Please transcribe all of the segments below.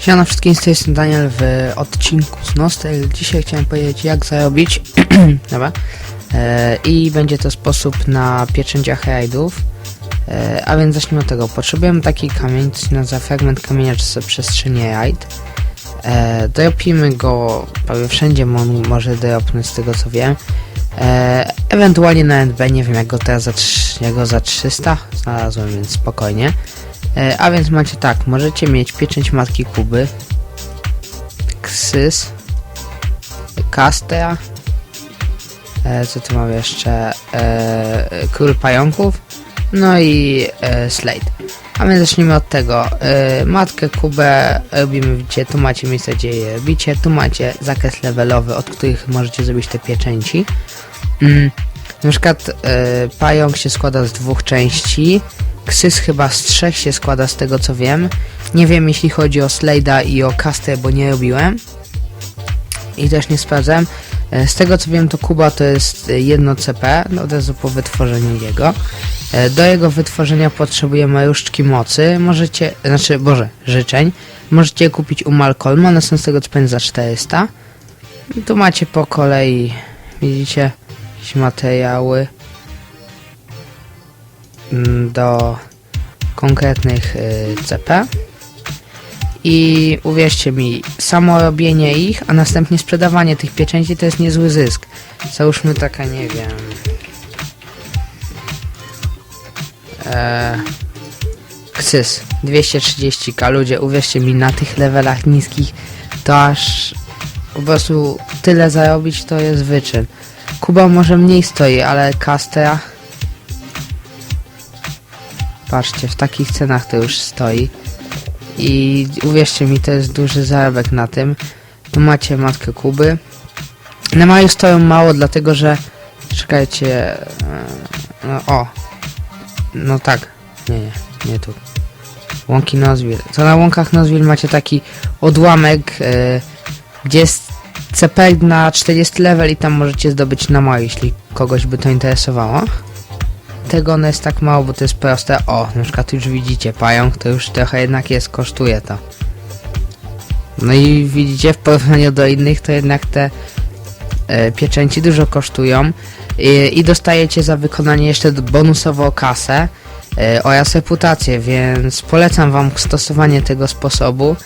Siema wszystkim, z tej strony Daniel w odcinku z Nostel. Dzisiaj chciałem powiedzieć jak zarobić, dobra, e, i będzie to sposób na pieczęciach rajdów. E, a więc zacznijmy od tego. Potrzebujemy taki kamień, co się nazywa fragment kamienia czy przestrzeni rajd. E, go prawie wszędzie, mo- może dropnąć z tego co wiem. E, ewentualnie na NB, nie wiem jak go teraz za, jak go za 300 znalazłem, więc spokojnie. E, a więc macie tak, możecie mieć pieczęć matki Kuby, Ksys, Kastea, e, co tu mam jeszcze, e, Król Pająków, no i Slade. A my zacznijmy od tego. Matkę Kubę robimy, widzicie, tu macie miejsce, gdzie je robicie, tu macie zakres levelowy, od których możecie zrobić te pieczęci. Mm, na przykład pająk się składa z dwóch części, Ksys chyba z trzech się składa z tego co wiem. Nie wiem jeśli chodzi o Slade'a i o Castę, bo nie robiłem. I też nie sprawdzałem. E, Z tego co wiem to Kuba to jest jedno CP, no od razu po wytworzeniu jego. E, Do jego wytworzenia potrzebujemy różdżki mocy. Możecie, znaczy, boże, życzeń. Możecie kupić u Malcolma, one są z tego co za 400. I tu macie po kolei, widzicie, jakieś materiały do konkretnych y, CP. I uwierzcie mi, samo robienie ich, a następnie sprzedawanie tych pieczęci to jest niezły zysk. Załóżmy taka, nie wiem. E, Ksys 230k ludzie, uwierzcie mi, na tych levelach niskich to aż po prostu tyle zarobić to jest wyczyn. Kuba może mniej stoi, ale Castea Patrzcie, w takich cenach to już stoi. I uwierzcie mi, to jest duży zarobek na tym. Tu macie matkę Kuby. Na maju stoją mało, dlatego że... Czekajcie... e, No, o. No tak. Nie, nie, nie tu. Łąki Nozwil. To na łąkach Nozwil macie taki odłamek, e, gdzie jest CP na 40 level i tam możecie zdobyć na maju, jeśli kogoś by to interesowało tego ono jest tak mało, bo to jest proste. O, na przykład już widzicie, pająk to już trochę jednak jest, kosztuje to. No i widzicie, w porównaniu do innych to jednak te e, pieczęci dużo kosztują I, i dostajecie za wykonanie jeszcze bonusowo kasę e, oraz reputację, więc polecam wam stosowanie tego sposobu,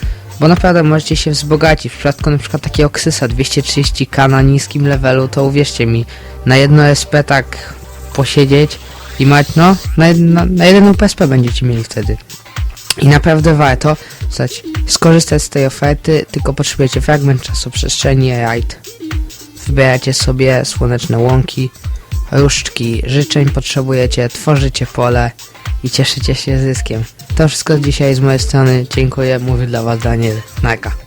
bo naprawdę możecie się wzbogacić. W przypadku na przykład takiego ksysa 230k na niskim levelu, to uwierzcie mi, na jedno SP tak posiedzieć i mać, no, na, na, na jeden PSP będziecie mieli wtedy. I naprawdę warto stać, skorzystać z tej oferty, tylko potrzebujecie fragment czasu przestrzeni raid. Wybieracie sobie słoneczne łąki, różdżki życzeń potrzebujecie, tworzycie pole i cieszycie się zyskiem. To wszystko dzisiaj z mojej strony. Dziękuję, mówię dla was Daniel. Naka.